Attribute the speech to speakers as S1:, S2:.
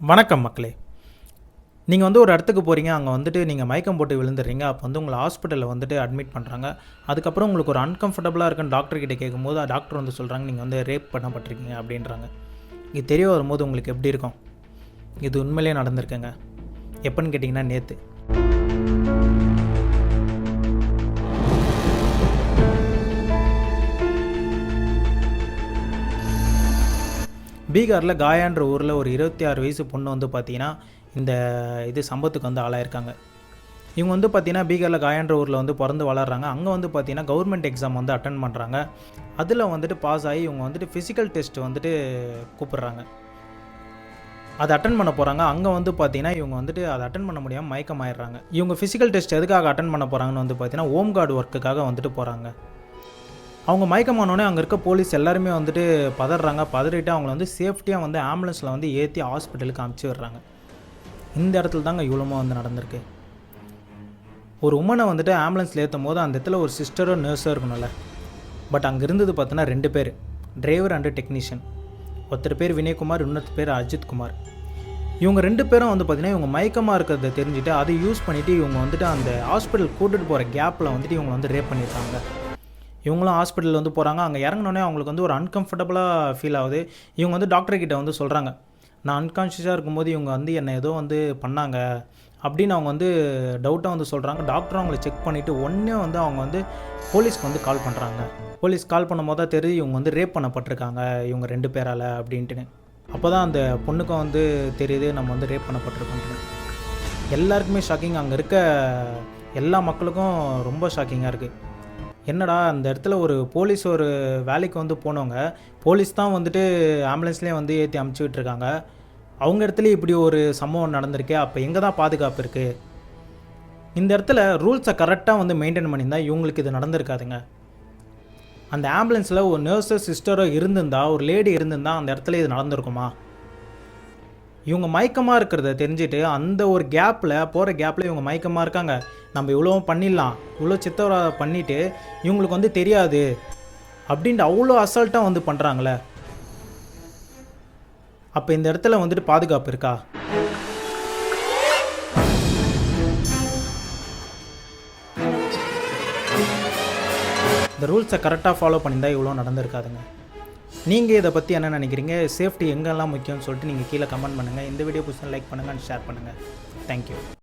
S1: வணக்கம் மக்களே. நீங்கள் வந்து ஒரு இடத்துக்கு போகிறீங்க அங்கே வந்துட்டு நீங்கள் மயக்கம் போட்டு விழுந்துடுறீங்க அப்போ வந்து உங்களை ஹாஸ்பிட்டலில் வந்துட்டு அட்மிட் பண்ணுறாங்க அதுக்கப்புறம் உங்களுக்கு ஒரு அன்கம்ஃபர்டபுளாக இருக்குன்னு டாக்டர்கிட்ட கேட்கும்போது டாக்டர் வந்து சொல்கிறாங்க நீங்கள் வந்து ரேப் பண்ணப்பட்டிருக்கீங்க அப்படின்றாங்க. இது தெரிய வரும்போது உங்களுக்கு எப்படி இருக்கும்? இது உண்மையிலேயே நடந்திருக்குங்க. எப்போன்னு கேட்டிங்கன்னா நேற்று பீகாரில் காயான்ற ஊரில் ஒரு இருபத்தி ஆறு வயசு பொண்ணு வந்து பார்த்தீங்கன்னா இந்த இது சம்பத்துக்கு வந்து ஆளாயிருக்காங்க. இவங்க வந்து பார்த்தீங்கன்னா பீகாரில் காயான்ற ஊரில் வந்து பிறந்து வளர்றாங்க. அங்கே வந்து பார்த்தீங்கன்னா கவர்மெண்ட் எக்ஸாம் வந்து அட்டன் பண்ணுறாங்க அதில் வந்துட்டு பாஸ் ஆகி இவங்க வந்துட்டு ஃபிசிக்கல் டெஸ்ட் வந்துட்டு கூப்பிட்றாங்க. அதை அட்டன் பண்ண போகிறாங்க அங்கே வந்து பார்த்தீங்கன்னா இவங்க வந்துட்டு அதை அட்டன் பண்ண முடியாமல் மயக்கமாயிடுறாங்க. இவங்க ஃபிசிக்கல் டெஸ்ட் எதுக்காக அட்டன் பண்ண போகிறாங்கன்னு வந்து பார்த்தீங்கன்னா ஹோம் கார்டு ஒர்க்குக்காக வந்துட்டு போகிறாங்க அவங்க மயக்கமானோடனே அங்கே இருக்க போலீஸ் எல்லாருமே வந்துட்டு பதறாங்க. பதறிட்டு அவங்கள வந்து சேஃப்டியாக வந்து ஆம்புலன்ஸில் வந்து ஏற்றி ஹாஸ்பிட்டலுக்கு அமுச்சு விடுறாங்க. இந்த இடத்துல தாங்க இவ்வளோமா வந்து நடந்திருக்கு. ஒரு உமனை வந்துட்டு ஆம்புலன்ஸில் ஏற்றும் போது அந்த இடத்துல ஒரு சிஸ்டரோ நர்ஸோ இருக்கணும்ல. பட் அங்கே இருந்தது பார்த்தோன்னா ரெண்டு பேர். டிரைவர் அண்டு டெக்னீஷியன் ஒருத்தர் பேர் வினயகுமார் இன்னொருத்தர் பேர் அஜித் குமார் இவங்க ரெண்டு பேரும் வந்து பார்த்தீங்கன்னா இவங்க மயக்கமாக இருக்கிறத தெரிஞ்சுட்டு அதை யூஸ் பண்ணிவிட்டு இவங்க வந்துட்டு அந்த ஹாஸ்பிட்டல் கூட்டிகிட்டு போகிற கேப்பில் வந்துட்டு இவங்க வந்து ரேப் பண்ணியிருக்காங்க இவங்களும் ஹாஸ்பிட்டல் வந்து போகிறாங்க அங்கே இறங்கினோடனே அவங்களுக்கு வந்து ஒரு அன்கம்ஃபர்டபுளாக ஃபீல் ஆகுது. இவங்க வந்து டாக்டர்கிட்ட வந்து சொல்கிறாங்க நான் அன்கான்ஷியஸாக இருக்கும்போது இவங்க வந்து என்னை ஏதோ வந்து பண்ணாங்க அப்படின்னு அவங்க வந்து டவுட்டாக வந்து சொல்கிறாங்க டாக்டர் அவங்கள செக் பண்ணிவிட்டு ஒன்றே வந்து அவங்க வந்து போலீஸ்க்கு வந்து கால் பண்ணுறாங்க போலீஸ் கால் பண்ணும்போது தான் தெரியுது இவங்க வந்து ரேப் பண்ணப்பட்டிருக்காங்க. இவங்க ரெண்டு பேரால் அப்படின்ட்டுன்னு. அப்போ தான் அந்த பொண்ணுக்கும் வந்து தெரியுது நம்ம வந்து ரேப் பண்ணப்பட்டிருக்கோன்ட்டு எல்லாருக்குமே ஷாக்கிங் அங்கே இருக்க எல்லா மக்களுக்கும் ரொம்ப ஷாக்கிங்காக இருக்குது என்னடா அந்த இடத்துல ஒரு போலீஸ் ஒரு வேலைக்கு வந்து போனவங்க போலீஸ் தான் வந்துட்டு ஆம்புலன்ஸ்லேயே வந்து ஏற்றி அமுச்சுக்கிட்டு இருக்காங்க அவங்க இடத்துல இப்படி ஒரு சம்பவம் நடந்திருக்கே அப்போ எங்கே தான் பாதுகாப்பு இருக்குது இந்த இடத்துல ரூல்ஸை கரெக்டாக வந்து மெயின்டைன் பண்ணியிருந்தால் இவங்களுக்கு இது நடந்திருக்காதுங்க. அந்த ஆம்புலன்ஸில் ஒரு நர்ஸோ சிஸ்டரோ இருந்திருந்தா ஒரு லேடி இருந்திருந்தா அந்த இடத்துல இது நடந்திருக்குமா? இவங்க மயக்கமாக இருக்கிறத தெரிஞ்சுட்டு அந்த ஒரு கேப்பில் போகிற கேப்பில் இவங்க மயக்கமாக இருக்காங்க. நம்ம இவ்வளோ பண்ணிடலாம். இவ்வளோ சித்தவராக பண்ணிவிட்டு இவங்களுக்கு வந்து தெரியாது. அப்படின்ட்டு அவ்வளோ அசால்ட்டாக வந்து பண்ணுறாங்களே அப்போ இந்த இடத்துல வந்துட்டு பாதுகாப்பு இருக்கா? இந்த ரூல்ஸை கரெக்டாக ஃபாலோ பண்ணியிருந்தால் இவ்வளோ நடந்திருக்காதுங்க. நீங்கள் இதை பற்றி என்ன நினைக்கிறீங்க? சேஃப்டி எங்கெல்லாம் முக்கியம்னு சொல்லிட்டு நீங்கள் கீழே கமெண்ட் பண்ணுங்கள் இந்த வீடியோ பிடிச்சா லைக் பண்ணுங்கள் ஷேர் பண்ணுங்கள் தேங்க்யூ